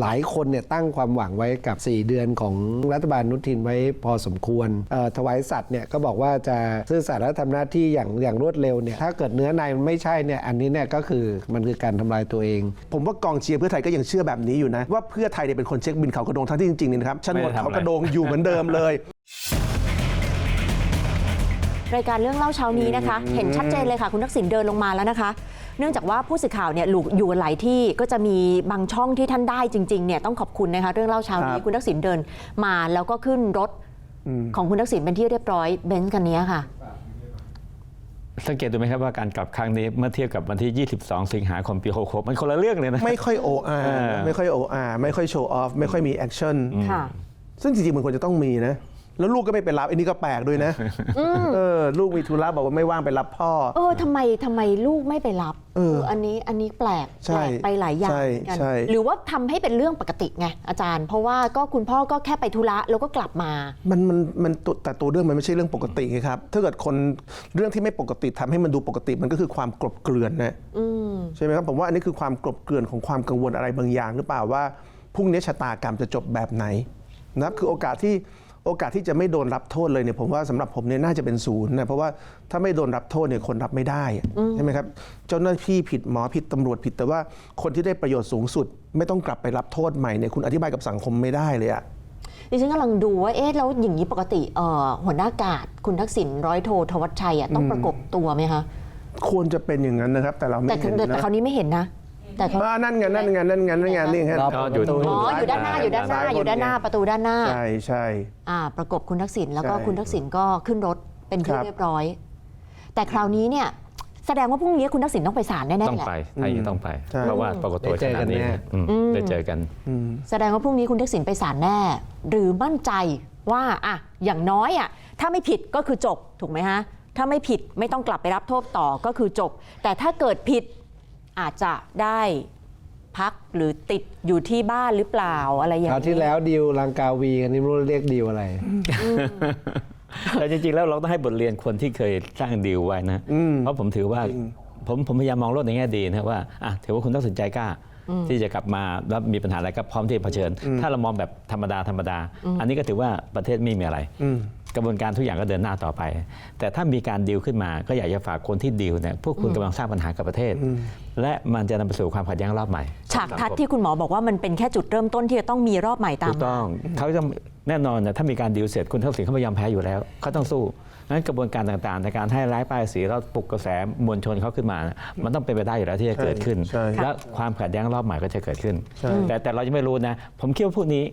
หลายคนเนี่ยตั้งความหวังไว้กับ 4 เดือนของรัฐบาลนุทินไว้พอสมควรเอ่อถวายสัตว์เนี่ยก็บอกว่าจะซื่อสัตย์และทำหน้าที่อย่างอย่างรวดเร็วเนี่ยถ้าเกิดเนื้อในมันไม่ใช่เนี่ยอันนี้เนี่ยก็คือมันคือการทำลายตัวเอง ผมว่ากองเชียร์เพื่อไทยก็ยังเชื่อแบบนี้อยู่นะ ว่าเพื่อไทยเนี่ยเป็นคนเช็คบินเขากระโดงทั้งที่จริงๆเนี่ยนะครับฉนวนเขากระโดงอยู่เหมือนเดิมเลยรายการเรื่องเล่าเช้านี้นะคะ เห็นชัดเจนเลยค่ะ คุณทักษิณเดินลงมาแล้วนะคะ เนื่องจากว่าผู้สื่อข่าวเนี่ยอยู่อยู่หลายที่ก็จะมีบางช่องที่ท่านได้จริงๆเนี่ยต้องขอบคุณนะคะเรื่องเล่าเช้านี้ครับคุณทักษิณเดินมาแล้วก็ขึ้นรถของคุณทักษิณเป็นที่เรียบร้อยเบนซ์คันนี้ค่ะสังเกตดูไหมครับว่าการกลับครั้งนี้เมื่อเทียบกับวันที่ 22 สิงหาคมปี66มันคนละเรื่องเลยนะไม่ค่อยโออาเออไม่ค่อยโออาไม่ค่อยโชว์ออฟไม่ค่อยมีแอคชั่นค่ะซึ่งจริงๆมันควรจะต้องมีนะ แล้วลูกก็ไม่ไปรับอันนี้ก็แปลกด้วยนะเออลูกมีธุระบอกว่าไม่ว่างไปรับพ่อ เออทำไมทำไมลูกไม่ไปรับเอออันนี้อันนี้แปลกใช่แปลกไปหลายอย่างใช่เหมือนกันใช่หรือว่าทำให้เป็นเรื่องปกติไงอาจารย์ เพราะว่าก็คุณพ่อก็แค่ไปธุระแล้วก็กลับมา มันมันมันตัวแต่ตัวเรื่องมันไม่ใช่เรื่องปกติไงครับถ้าเกิดคนเรื่องที่ไม่ปกติทำให้มันดูปกติมันก็คือความกลบเกลื่อนนะใช่ไหมครับผมว่าอันนี้คือความกลบเกลื่อนของความกังวลอะไรบางอย่าง หรือเปล่าว่าพรุ่งนี้ชะตากรรมจะจบแบบไหนนะครับคือโอกาสที่ โอกาสที่จะไม่โดนรับโทษเลยเนี่ยผมว่าสำหรับผมเนี่ยน่าจะเป็นศูนย์นะเพราะว่าถ้าไม่โดนรับโทษเนี่ยคนรับไม่ได้อะใช่ไหมครับเจ้าหน้าที่ผิดหมอผิดตำรวจผิดแต่ว่าคนที่ได้ประโยชน์สูงสุด ไม่ต้องกลับไปรับโทษใหม่เนี่ยคุณอธิบายกับสังคมไม่ได้เลยอะดิฉันกำลังดูว่า เอ๊ะ แล้วอย่างนี้ปกติเอ่อหัวหน้ากาศคุณทักษิณร้อยโทธวัชชัยอะต้องประกบตัวไหมคะ ควรจะเป็นอย่างนั้นนะครับ แต่เราไม่แต่เห็นแต่นะคราวนี้ไม่เห็นนะ แต่เขาอ่านั่นไงนั่นไงนั่นไงนั่นไงนี่ไงรอบก็อยู่ประตูอ๋ออยู่ด้านหน้าอยู่ด้านหน้าอยู่ด้านหน้าประตูด้านหน้าใช่ใช่ อ่าประกบคุณทักษิณแล้วก็ใช่คุณทักษิณก็ขึ้นรถเป็นที่ครับ เรียบร้อย แต่คราวนี้เนี่ยแสดงว่าพรุ่งนี้คุณทักษิณต้องไปศาลแน่ๆต้องแหละไปไทยต้องไป ใช่ เพราะว่าปรากฏตัวได้เจอขกันาดนนี้แน่ อืมได้เจอกันแสดงว่าพรุ่งนี้คุณทักษิณไปศาลแน่ หรือมั่นใจว่าอะอย่างน้อยอะถ้าไม่ผิดก็คือจบถูกไหมฮะถ้าไม่ผิดไม่ต้องกลับไปรับโทษต่อก็คือจบ แต่ถ้าเกิดผิด อาจจะได้พักหรือติดอยู่ที่บ้านหรือเปล่าอะไรอย่างคราวที่แล้วดีลลังกาวีกันนี่ไม่รู้เรียกดีลอะไร แต่จริงๆ แล้วเราต้องให้บทเรียนคนที่เคยสร้างดีลไว้นะเพราะผมถือว่าผมผมพยายามมองโลกในแง่ดีนะว่าอะถือว่าคุณต้องสนใจกล้า ที่จะกลับมาแล้วมีปัญหาอะไรก็พร้อมที่จะเผชิญ ถ้าเรามองแบบธรรมดาธรรมดา อันนี้ก็ถือว่าประเทศไม่มีอะไร กระบวนการทุกอย่างก็เดินหน้าต่อไป แต่ถ้ามีการดีลขึ้นมาก็อยากจะฝากคนที่ดีลเนี่ยพวกคุณกำลังสร้างปัญหากับประเทศ และมันจะนำไปสู่ความขัดแย้งรอบใหม่ ฉากทัดที่คุณหมอบอกว่ามันเป็นแค่จุดเริ่มต้นที่จะต้องมีรอบใหม่ตาถูมกต้องเขาจะแน่นอนนะถ้ามีการดีลเสร็จคุณทักษิณเขาไม่ยอมแพ้อยู่แล้วเขาต้องสู้งั้นกระบวนการต่างๆ ในการให้ร้ายป้ายสีแล้วปลุกกระแสมวลชนเขาขึ้นมานะมันต้องเป็นไปได้อยู่แล้วที่จะเกิดขึ้น ใช่ใช่ และความขัดแย้งรอบใหม่ก็จะเกิดขึ้น แต่แต่เรายังไม่รู้นะ ผมคิดว่าพวกนี้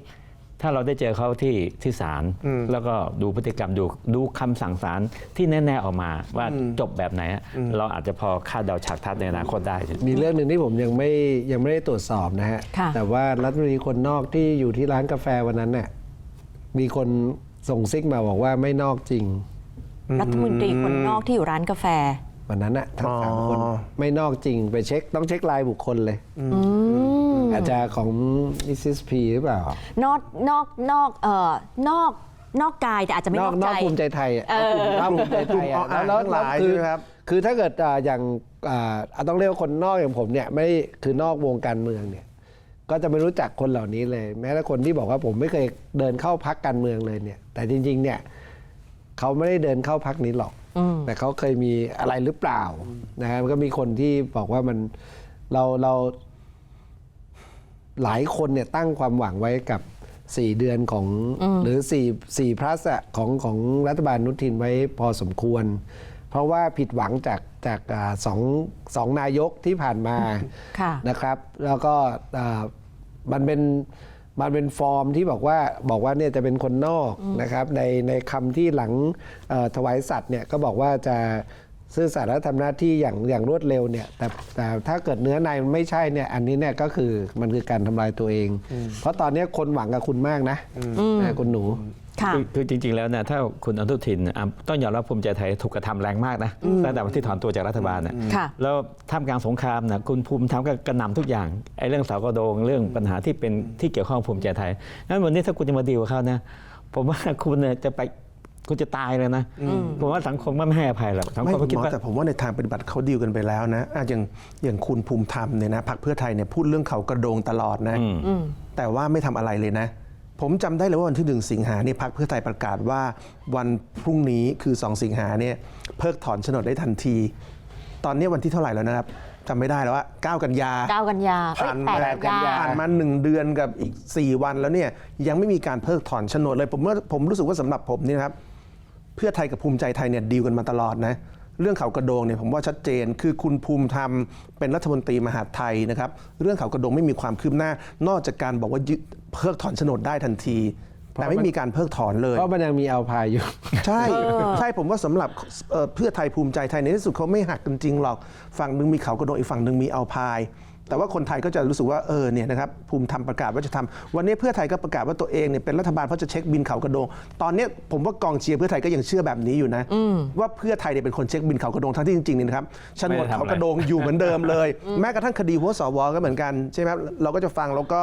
ถ้าเราได้เจอเขาที่ที่ศาลแล้วก็ดูพฤติกรรมดูดูคำสั่งศาลที่แน่ๆออกมาว่าจบแบบไหนอะเราอาจจะพอคาดเดาฉากทัดในอนาคตได้มีเรื่องหนึ่งที่ผมยังไม่ยังไม่ได้ตรวจสอบนะฮะค่ะแต่ว่ารัฐมนตรีคนนอกที่อยู่ที่ร้านกาแฟวันนั้นเนี่ยมีคนส่งซิกมาบอกว่าไม่นอกจริง รัฐมนตรีคนนอกที่อยู่ร้านกาแฟ วันนั้นอะทั้งสามคนอ๋อไม่นอกจริงไปเช็คต้องเช็คลายบุคคลเลย อาจจะของมิสซิสพีหรือเปล่า นอกนอกนอกเอ่อนอกนอกกายแต่อาจจะไม่นนออกกนใจ อกภูมิใจไทยอะเออ นอกภูมิใจไทยกลุ่อะมออ่างแล้วทั้งหลายคือใช่ไหมครับ คือถ้าเกิดอ่าอย่างอ่าอ่าต้องเรียกว่าคนนอกอย่างผมเนี่ยไม่คือนอกวงการเมืองเนี่ย ก็จะไม่รู้จักคนเหล่านี้เลย แม้แต่คนที่บอกว่าผมไม่เคยเดินเข้าพักการเมืองเลยเนี่ย แต่จริง ๆ เนี่ยเขาไม่ได้เดินเข้าพักนี้หรอก แต่เขาเคยมีอะไรหรือเปล่านะฮะมันก็มีคนที่บอกว่ามันเราเรา หลายคนเนี่ยตั้งความหวังไว้กับ 4 เดือนของหรือ4 4พลัสอะของของรัฐบาลนุทินไว้พอสมควร เพราะว่าผิดหวังจากจากอาสองสองนายกที่ผ่านมาค่ะนะครับ แล้วก็อ่ามันเป็นมันเป็นฟอร์มที่บอกว่าบอกว่าเนี่ยจะเป็นคนนอกนะครับในในคำที่หลังเอ่อถวายสัตว์เนี่ยก็บอกว่าจะ ซื่อสัตย์และทำหน้าที่อย่างอย่างรวดเร็วเนี่ยแต่แต่ถ้าเกิดเนื้อในมันไม่ใช่เนี่ยอันนี้เนี่ยก็คือมันคือการทำลายตัวเอง เพราะตอนนี้คนหวังกับคุณมากนะนะคุณหนู ค่ะ คือคือจริง ๆ แล้วเนี่ยถ้าคุณอนุทินอะต้องยอมรับภูมิใจไทยถูกกระทำแรงมากนะตั้งแต่วันที่ถอนตัวจากรัฐบาลน่ะค่ะ แล้วท่ามกลางสงครามนะคุณภูมิธรรมก็กระหน่ำทุกอย่างไอ้เรื่องเสากระโดงเรื่องปัญหาที่เป็นที่เกี่ยวข้องกับภูมิใจไทยงั้นวันนี้ถ้าคุณจะมาดีลกับเขานะผมว่าคุณเนี่ยจะไป คุณจะตายเลยนะผมว่าสังคมก็ไม่ให้อภัยหรอกสังไม่คมก็คิดหมอว่าแต่ผมว่าในทางปฏิบัติเขาดีลกันไปแล้วนะอะอย่างอย่างคุณภูมิธรรมเนี่ยนะพรรคเพื่อไทยเนี่ยพูดเรื่องเขากระโดงตลอดนะแต่ว่าไม่ทำอะไรเลยนะ ผมจำได้เลยว่าวันที่หนึ่งสิงหาเนี่ยพรรคเพื่อไทยประกาศว่า วันพรุ่งนี้คือ2สิงหาเนี่ยเพิกถอนโฉนดได้ทันที ตอนนี้วันที่เท่าไหร่แล้วนะครับจำไม่ได้แล้วว่า9กันยา9กันยาเอ้ยผ่านแปมาดกันยาผ่านมาหนึ่งเดือนกับอีก 4 วันแล้วเนี่ยยังไม่มีการเพิกถอนโฉนดเลยผมว่าผมรู้สึกว่าสำหรับผมเนี่ยนะครับ เพื่อไทยกับภูมิใจไทยเนี่ยดีลกันมาตลอดนะเรื่องเขากระโดงเนี่ยผมว่าชัดเจน คือคุณภูมิธรรมเป็นรัฐมนตรีมหาดไทยนะครับ เรื่องเขากระโดงไม่มีความคืบหน้า นอกจากการบอกว่ายึดเพิกถอนโฉนดได้ทันที แต่ไม่มีการเพิกถอนเลย เพราะมันยังมีเอาพายอยู่ ใช่ ใช่ผมว่าสำหรับเอ่อเพื่อไทยภูมิใจไทยในที่สุดเขาไม่หักกันจริงหรอก ฝั่งหนึ่งมีเขากระโดงอีกฝั่งหนึ่งมีเอาพาย แต่ว่าคนไทยก็จะรู้สึกว่าเออเนี่ยนะครับภูมิธรรมประกาศว่าจะทำวันนี้เพื่อไทยก็ประกาศว่าตัวเองเนี่ยเป็นรัฐบาลเพราะจะเช็คบินเขากระโดง ตอนนี้ผมว่ากองเชียร์เพื่อไทยก็ยังเชื่อแบบนี้อยู่นะ ว่าเพื่อไทยเนี่ยเป็นคนเช็คบินเขากระโดงทั้งที่จริงๆเนี่ยนะครับโฉนดเขากระโดงอยู่เหมือนเดิมเลย แม้กระทั่งคดีหัวสวก็เหมือนกันใช่ไหมครับเราก็จะฟังแล้วก็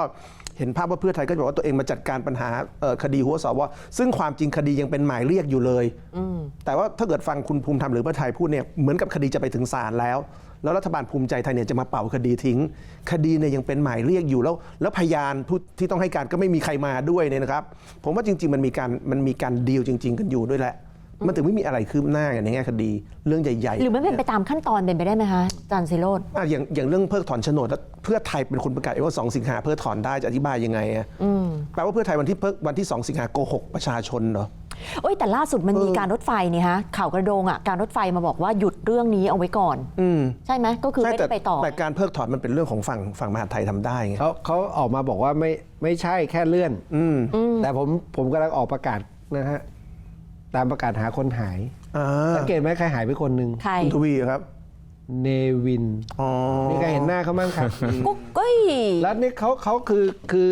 เห็นภาพว่าเพื่อไทยก็จะบอกว่าตัวเองมาจัดการปัญหาเอ่อคดีหัวสวซึ่งความจริงคดียังเป็นหมายเรียกอยู่เลยแต่ว่าถ้าเกิดฟังคุณภูมิธรรมหรือเพื่อไทยพูดเนี่ยเหมือนกับคดีจะไปถึงศาลแล้ว แล้วรัฐบาลภูมิใจไทยเนี่ยจะมาเป่าคดีทิ้ง คดีเนี่ยยังเป็นหมายเรียกอยู่แล้ว แล้วพยานผู้ที่ต้องให้การก็ไม่มีใครมาด้วยเนี่ยนะครับ ผมว่าจริง ๆ มันมีการมันมีการดีลจริง ๆ กันอยู่ด้วยแหละมันถึงไม่มีอะไรคืบหน้ากันในแง่คดีเรื่องใหญ่ๆ หรือไม่เป็นไปตามขั้นตอนเป็นไปได้ไหมคะอาจารย์ซิโรดอะอย่างอย่างเรื่องเพิกถอนโฉนดแล้วเพื่อไทยเป็นคนประกาศเองว่า2สิงหาเพิกถอนได้จะอธิบายยังไงอะแปลว่าเพื่อไทยวันที่เพิกวันที่2สิงหาโกหกประชาชนเหรอ โอ้ยแต่ล่าสุดมันมีการรถไฟนี่ฮะข่าวกระโดงอะการรถไฟมาบอกว่าหยุดเรื่องนี้เอาไว้ก่อนใช่ไหมก็คือใช่ไม่แต่ได้ไปต่อ แต่การเพิกถอนมันเป็นเรื่องของฝั่งฝั่งมหาดไทยทำได้ไงเขาเขาออกมาบอกว่าไม่ไม่ใช่แค่เลื่อนแต่ผมผมกำลังออกประกาศนะฮะตามประกาศหาคนหายอ่าสังเกตไหมใครหายไปคนหนึ่งใครคุณทวีครับเนวินอ๋อมีใครเห็นหน้าเขาบ้างครับ กุ๊กก้ย แล้วนี่เขาเขาคือคือ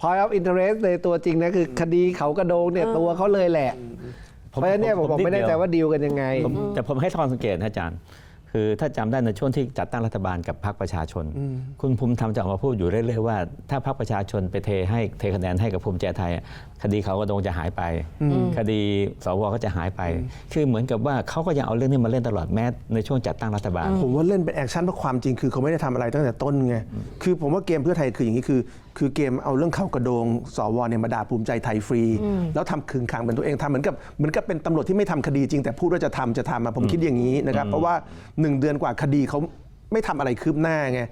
point of interest ในตัวจริงนะคือคดีเขากระโดงเนี่ยตัวเขาเลยแหละ เพราะฉะนั้นเนี่ยผมบอกไม่แน่ใจว่าดีลกันยังไง ผมแต่ผมให้ทอนสังเกตนะอาจารย์ คือถ้าจำได้ในช่วงที่จัดตั้งรัฐบาลกับพรรคประชาชน คุณภูมิธรรมจะออกมาพูดอยู่เรื่อยๆว่า ถ้าพรรคประชาชนไปเทให้เทคะแนนให้กับภูมิใจไทยคดีเขากระโดงจะหายไป คดีสวก็จะหายไป คือเหมือนกับว่าเขาก็ยังเอาเรื่องนี้มาเล่นตลอดแม้ในช่วงจัดตั้งรัฐบาล ผมว่าเล่นเป็นแอคชั่นเพราะความจริงคือเขาไม่ได้ทำอะไรตั้งแต่ต้นไง คือผมว่าเกมเพื่อไทยคืออย่างนี้คือ คือเกมเอาเรื่องเขากระโดงสวเนี่ยมาด่าภูมิใจไทยฟรี แล้วทำขึงขังเป็นตัวเองทำเหมือนกับเหมือนกับเป็นตำรวจที่ไม่ทำคดีจริงแต่พูดว่าจะทำจะทำอะผมคิดอย่างนี้นะครับ เพราะว่าหนึ่งเดือนกว่าคดีเขาไม่ทำอะไรคืบหน้าไง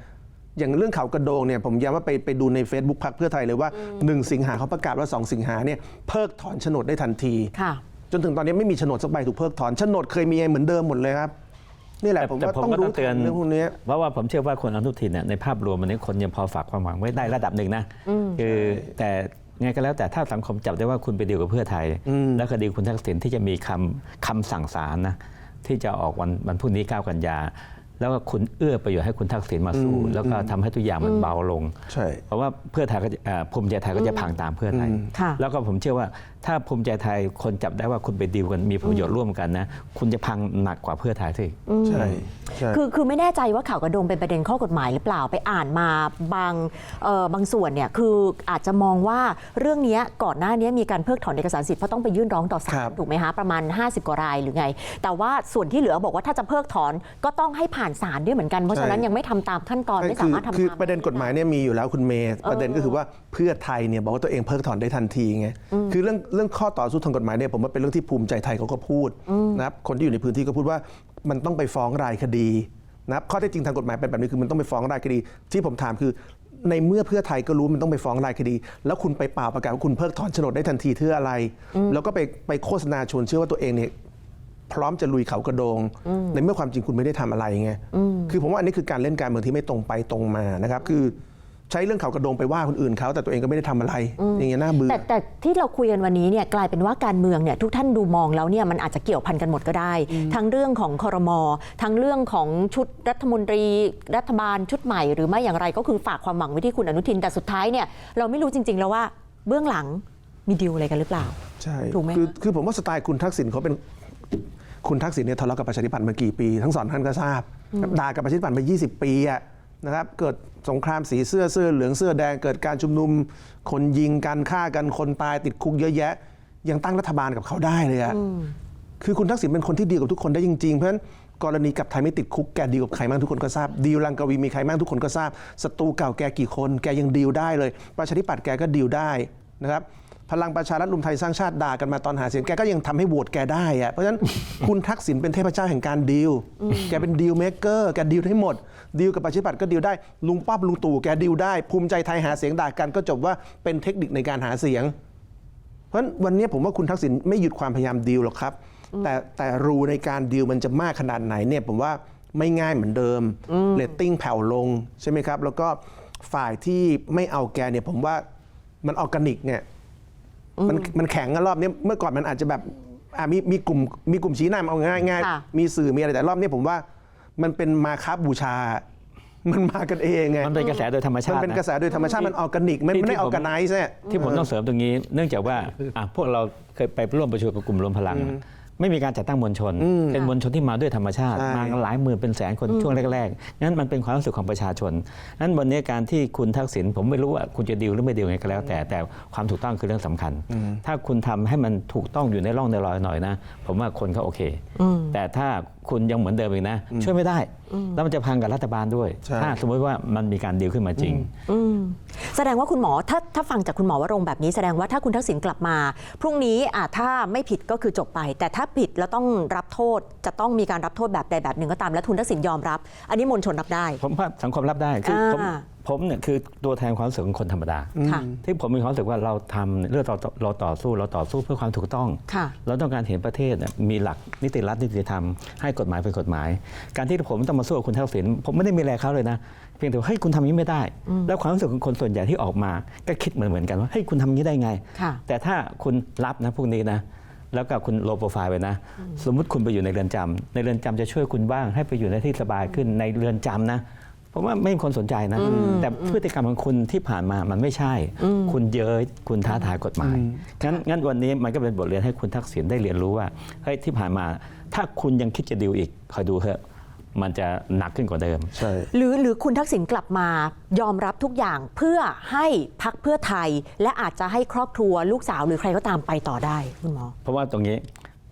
อย่างเรื่องเขากระโดงเนี่ยผมย้ำว่าไปไปดูใน Facebook พักเพื่อไทยเลยว่า 1 สิงหาเขาประกาศว่า 2 สิงหาเนี่ยเพิกถอนโฉนดได้ทันทีค่ะจนถึงตอนนี้ไม่มีโฉนดสักใบถูกเพิกถอนโฉนดเคยมีเหมือนเดิมหมดเลยครับ นี่แหละแต่ผมแต่ว่าผมต้องก็รู้ต้องเตือนเรื่องพวกนี้เพราะว่าผมเชื่อว่าคนอนุทินเนี่ยในภาพรวมวันนี้คนยังพอฝากความหวังไว้ได้ระดับหนึ่งนะคือแต่ไงก็แล้วแต่ถ้าสังคมจับได้ว่าคุณไปดีลกับเพื่อไทย แล้วคดีคุณทักษิณที่จะมีคำคำสั่งศาลนะที่จะออกวันวันพรุ่งนี้ 9 กันยา แล้วก็คุณเอื้อประโยชน์ให้คุณทักษิณมาสู้ แล้วก็ทำให้ทุกอย่างมันเบาลงใช่เพราะว่าเพื่อไทยก็จะเอ่อภูมิใจไทยก็จะพังตามเพื่อไทยค่ะแล้วก็ผมเชื่อว่า ถ้าภูมิใจไทยคนจับได้ว่าคุณไปดีลกันมีผลประโยชน์ร่วมกันนะ คุณจะพังหนักกว่าเพื่อไทยซะอีกใช่ใช่คือคือไม่แน่ใจว่าข่าวกระโดงเป็นประเด็นข้อกฎหมายหรือเปล่าไปอ่านมาบางเอ่อบางส่วนเนี่ยคืออาจจะมองว่าเรื่องเนี้ยก่อนหน้านี้มีการเพิกถอนเอกสารสิทธิ์เพราะต้องไปยื่นร้องต่อศาครัลบถูกไหมคะประมาณ 50 กว่ารายหรือไง แต่ว่าส่วนที่เหลือบอกว่าถ้าจะเพิกถอนก็ต้องให้ผ่านศาลด้วยเหมือนกันเพราะฉะนั้นยังไม่ทำตามขั้นตอนไม่สามารถทำคือตามประเด็นกฎหมายเนี่ยมีอยู่แล้วคุณเมย์ประเด็นก็คือว่าเพื่อไทยเนี่ยบอกว่าตัวเองเพิกถอนได้ทันทีไงคือเรื่องเรื่องข้อต่อสู้ทางกฎหมายเนี่ยผมว่าเป็นเรื่องที่ภูมิใจไทยเขาก็พูดนะครับคนที่อยู่ในพื้นที่ก็พูดว่ามันต้องไปฟ้องรายคดีนะครับข้อเท็จจริงทางกฎหมายเป็นแบบนี้คือมันต้องไปฟ้องรายคดี ที่ผมถามคือ ในเมื่อเพื่อไทยก็รู้มันต้องไปฟ้องรายคดี แล้วคุณไปเปล่าประกาศว่าคุณเพิกถอนโฉนดได้ทันทีเพื่ออะไร แล้วก็ไปไปโฆษณาชวนเชื่อว่าตัวเองเนี่ยพร้อมจะลุยเขากระโดง ในเมื่อความจริงคุณไม่ได้ทำอะไรไงคือผมว่าอันนี้คือการเล่นการเมืองที่ไม่ตรงไปตรงมานะครับ คือ ใช้เรื่องเขากระโดงไปว่าคนอื่นเขาแต่ตัวเองก็ไม่ได้ทำอะไร อย่างเงี้ยน่าเบื่อ แต่แต่ที่เราคุยกันวันนี้เนี่ยกลายเป็นว่าการเมืองเนี่ยทุกท่านดูมองแล้วเนี่ยมันอาจจะเกี่ยวพันกันหมดก็ได้ ทั้งเรื่องของคอรมอทั้งเรื่องของชุดรัฐมนตรี รัฐบาลชุดใหม่ หรือไม่อย่างไรก็คือฝากความหวังไว้ที่คุณอนุทินแต่สุดท้ายเนี่ยเราไม่รู้จริง ๆ แล้วว่าเบื้องหลังมีดีลอะไรกันหรือเปล่า ใช่ถูกไหมคือคือผมว่าสไตล์คุณทักษิณเขาเป็นคุณทักษิณเนี่ยทะเลาะกับประชาธิปัตย์มากี่ปี ทั้งสองท่านก็ทราบด่ากับประชาธิปัตย์มา 20 ปีอะ นะครับเกิดสงครามสีเสื้อเสื้อเหลืองเสื้อแดงเกิดการชุมนุม คนยิงกันฆ่ากันคนตายติดคุกเยอะแยะ ยังตั้งรัฐบาลกับเขาได้เลยอะคือคุณทักษิณเป็นคนที่ดีกับทุกคนได้จริงๆ เพราะฉะนั้นกรณีกลับไทยไม่ติดคุกแกดีกับใครบ้างทุกคนก็ทราบดีลลังกวีมีใครบ้างทุกคนก็ทราบศัตรูเก่าแกกี่คน แกยังดีลได้เลย ประชาธิปัตย์แกก็ดีลได้นะครับ พลังประชารัฐรวมไทยสร้างชาติด่ากันมาตอนหาเสียงแกก็ยังทำให้โหวตแกได้อะเพราะฉะนั้นคุณทักษิณเป็นเทพเจ้าแห่งการดีล แกเป็นดีลเมเกอร์แกดีลให้หมด ดีลกับประชาธิปัตย์ก็ดีลได้ ลุงป้อมลุงตู่แกดีลได้ ภูมิใจไทยหาเสียงด่ากันก็จบว่าเป็นเทคนิคในการหาเสียง เพราะฉะนั้นวันนี้ผมว่าคุณทักษิณไม่หยุดความพยายามดีลหรอกครับ แต่แต่รูในการดีลมันจะมากขนาดไหนเนี่ยผมว่าไม่ง่ายเหมือนเดิมเรตติ้งแผ่วลงใช่ไหมครับ แล้วก็ฝ่ายที่ไม่เอาแกเนี่ยผมว่ามันออร์แกนิกเนี่ย มันมันแข็งกันรอบนี้เมื่อก่อนมันอาจจะแบบอะมีมีกลุ่มมีกลุ่มชี้หน้ามาเอาง่ายง่ายค่ะ มีสื่อมีอะไรแต่รอบนี้ผมว่ามันเป็นมาคาบบูชา มันมากันเองไงมันเป็นกระแสโดยธรรมชามันติเป็นนะกระแสโดยธรรมชาติมันออร์แกนิกมันที่ไม่ได้ที่อผมอร์แกไนซ์เนี่ย ที่ผมต้องเสริมตรงนี้ เนื่องจากว่าอะพวกเราเคยไปร่วมประชุมกับกลุ่มรวมพลัง ไม่มีการจัดตั้งมวลชน เป็นมวลชนที่มาด้วยธรรมชาติใช่มากันหลายหมื่นเป็นแสนคนช่วงแรกๆนั้นมันเป็นความรู้สึกของประชาชนนั้นวันนี้การที่คุณทักษิณผมไม่รู้ว่าคุณจะดีลหรือไม่ดีลไงก็แล้ว แต่แต่ความถูกต้องคือเรื่องสำคัญ ถ้าคุณทำให้มันถูกต้องอยู่ในร่องในรอยหน่อยนะ ผมว่าคนก็โอเค แต่ถ้าคุณยังเหมือนเดิมอีกนะ ช่วยไม่ได้ แล้วมันจะพังกับรัฐบาลด้วยใช่ถ้าสมมติว่ามันมีการดีลขึ้นมาจริงอืม แสดงว่าคุณหมอถ้าถ้าฟังจากคุณหมอวรงค์แบบนี้แสดงว่าถ้าคุณทักษิณกลับมา พรุ่งนี้อะถ้าไม่ผิดก็คือจบไป แต่ถ้าผิดแล้วต้องรับโทษจะต้องมีการรับโทษแบบใดแบบหนึ่งก็ตามและคุณทักษิณยอมรับ อันนี้มวลชนรับได้ ผมว่าสังคมรับได้คือผมอ่า ผมเนี่ยคือตัวแทนความรู้สึกของคนธรรมดา ค่ะ ที่ผมมีความรู้สึกว่าเราทำเรื่องเราเราต่อสู้เราต่อสู้เพื่อความถูกต้อง ค่ะ เราต้องการเห็นประเทศเนี่ยมีหลักนิติรัฐนิติธรรมให้กฎหมายเป็นกฎหมาย การที่ผมต้องมาสู้กับคุณทักษิณผมไม่ได้มีอะไรเขาเลยนะเพียงแต่ว่าเฮ้ยคุณทำอย่างนี้ไม่ได้ แล้วความรู้สึกของคนส่วนใหญ่ที่ออกมา ก็คิดเหมือนเหมือนๆกันว่าเฮ้ยคุณทำอย่างนี้ได้ไง ค่ะ แต่ถ้าคุณรับนะพวกนี้นะแล้วก็คุณโลโปรไฟล์ไปนะ สมมุติคุณไปอยู่ในเรือนจำในเรือนจำจะช่วยคุณบ้างให้ไปอยู่ในที่สบายขึ้นในเรือนจำนะ ผมว่าไม่มีคนสนใจนะ แต่พฤติกรรมของคุณที่ผ่านมามันไม่ใช่ คุณเย้ยคุณท้าทายกฎหมาย งั้นงั้นวันนี้มันก็เป็นบทเรียนให้คุณทักษิณได้เรียนรู้ว่าเฮ้ยที่ผ่านมา ถ้าคุณยังคิดจะดิวอีกคอยดูเถอะมันจะหนักขึ้นกว่าเดิม ใช่ หรือหรือคุณทักษิณกลับมายอมรับทุกอย่างเพื่อให้พักเพื่อไทย และอาจจะให้ครอบครัวลูกสาวหรือใครก็ตามไปต่อได้คุณหมอ เพราะว่าตรงนี้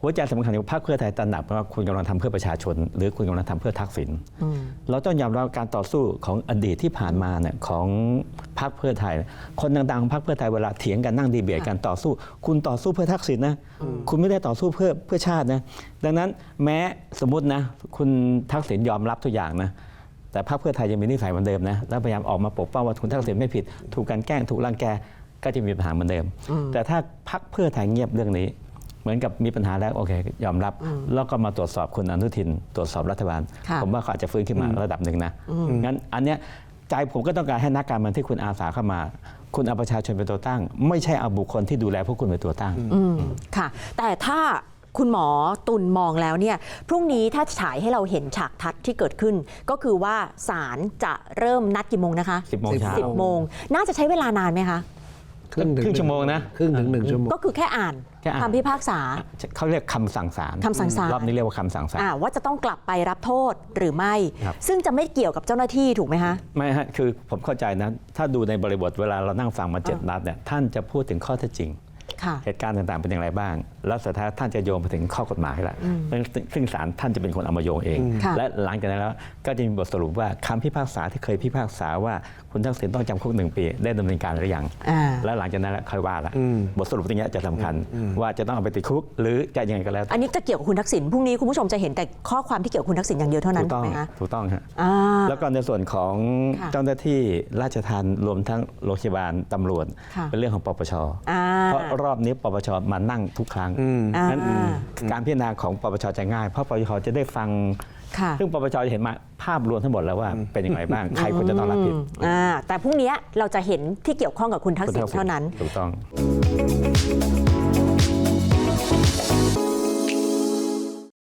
หัวใจสำคัญของพรรคเพื่อไทยตระหนักว่าคุณกำลังทำเพื่อประชาชน หรือคุณกำลังทำเพื่อทักษิณเราต้องยอมรับการต่อสู้ของอดีตที่ผ่านมาเนี่ยของพรรคเพื่อไทย คนดังๆของพรรคเพื่อไทยเวลาเถียงกันนั่งดีเบตกันต่อสู้ คุณต่อสู้เพื่อทักษิณนะคุณไม่ได้ต่อสู้เพื่อเพื่อชาตินะดังนั้นแม้สมมตินะคุณทักษิณยอมรับทุกอย่างนะแต่พรรคเพื่อไทยยังมีนิสัยเหมือนเดิมนะแล้วพยายามออกมาปกป้องว่าคุณทักษิณไม่ผิด ถูกกลันแกล้งถูกรังแกก็จะมีปัญหาเหมือนเดิม แต่ถ้าพรรคเพื่อไทยเงียบเรื่องนี้ เหมือนกับมีปัญหาแล้วโอเคยอมรับ แล้วก็มาตรวจสอบคุณอนุทิน ตรวจสอบรัฐบาล ค่ะผมว่าเขาอาจจะฟื้นขึ้นมาระดับหนึ่งนะงั้นอันเนี้ยใจผมก็ต้องการให้นักการเมืองที่คุณอาสาเข้ามา คุณเอาประชาชนเป็นตัวตั้ง ไม่ใช่เอาบุคคลที่ดูแลพวกคุณเป็นตัวตั้ง อืมค่ะ แต่ถ้าคุณหมอตุลมองแล้วเนี่ย พรุ่งนี้ถ้าฉายให้เราเห็นฉากทัศน์ที่เกิดขึ้น ก็คือว่าศาลจะเริ่มนัดกี่โมงนะคะ10โมงเช้า 10โมง น่าจะใช้เวลานานไหมคะ ครึ่งถึครึ่งชั่วโมงนะครึ่งถึงหนึ่งชั่วโมงก็คือแค่อ่านแค่อ่านคำพิพากษาเขาเรียกคำสั่งศาลคำสั่งศาลรอบนี้เรียกว่าคำสั่งศาลอ่าว่าจะต้องกลับไปรับโทษหรือไม่ครับซึ่งจะไม่เกี่ยวกับเจ้าหน้าที่ถูกไหมคะไม่ฮะคือผมเข้าใจนะถ้าดูในบริบทเวลาเรานั่งฟังมาเจ็ดนัดเนี่ยท่านจะพูดถึงข้อเท็จจริงค่ะ เหตุการณ์ต่างๆเป็นอย่างไรบ้าง แล้วสุดท้ายท่านจะโยงไปถึงข้อกฎหมายแหละซึ่งซึ่งศาลท่านจะเป็นคนเอามาโยงเองค่ะและหลังจากนั้นแล้วก็จะมีบทสรุปว่าคำพิพากษาที่เคยพิพากษาว่าคุณทักษิณต้องจำคุกหนึ่งปี ได้ดำเนินการหรือยังอ่าแล้วหลังจากนั้นแล้วค่อยว่าละบทสรุปตรงเนี้ยจะสำคัญ ว่าจะต้องเอาไปติดคุก หรือจะยังไงก็แล้วแต่อันนี้จะเกี่ยวกับคุณทักษิณพรุ่งนี้คุณผู้ชมจะเห็นแต่ข้อความที่เกี่ยวกับคุณทักษิณอย่างเดียวเท่านั้ถูนกถูต้กองไหมคะถูกต้องฮะอ่าแล้วก็ในส่วนของค่ะเจ้าหน้าที่ราชทัณฑ์รวมทั้งโรงพยาบาลตำรวจค่ะเป็นเรื่องของปปชอ่าเพราะรอบนี้ปปชมานั่งทุกครั้งอ่านั้นการพิจารณาของปปชจะง่าย เพราะปปชจะได้ฟังค่ะซึ่งปปชจะเห็นมาภาพรวมทั้งหมดแล้วว่าเป็นยังไงบ้างใครควรจะต้องรับผิดอ่าแต่พรุ่งนี้เราจะเห็นที่เกี่ยวข้องกับคุณทักษิณเท่านั้นถูกต้อง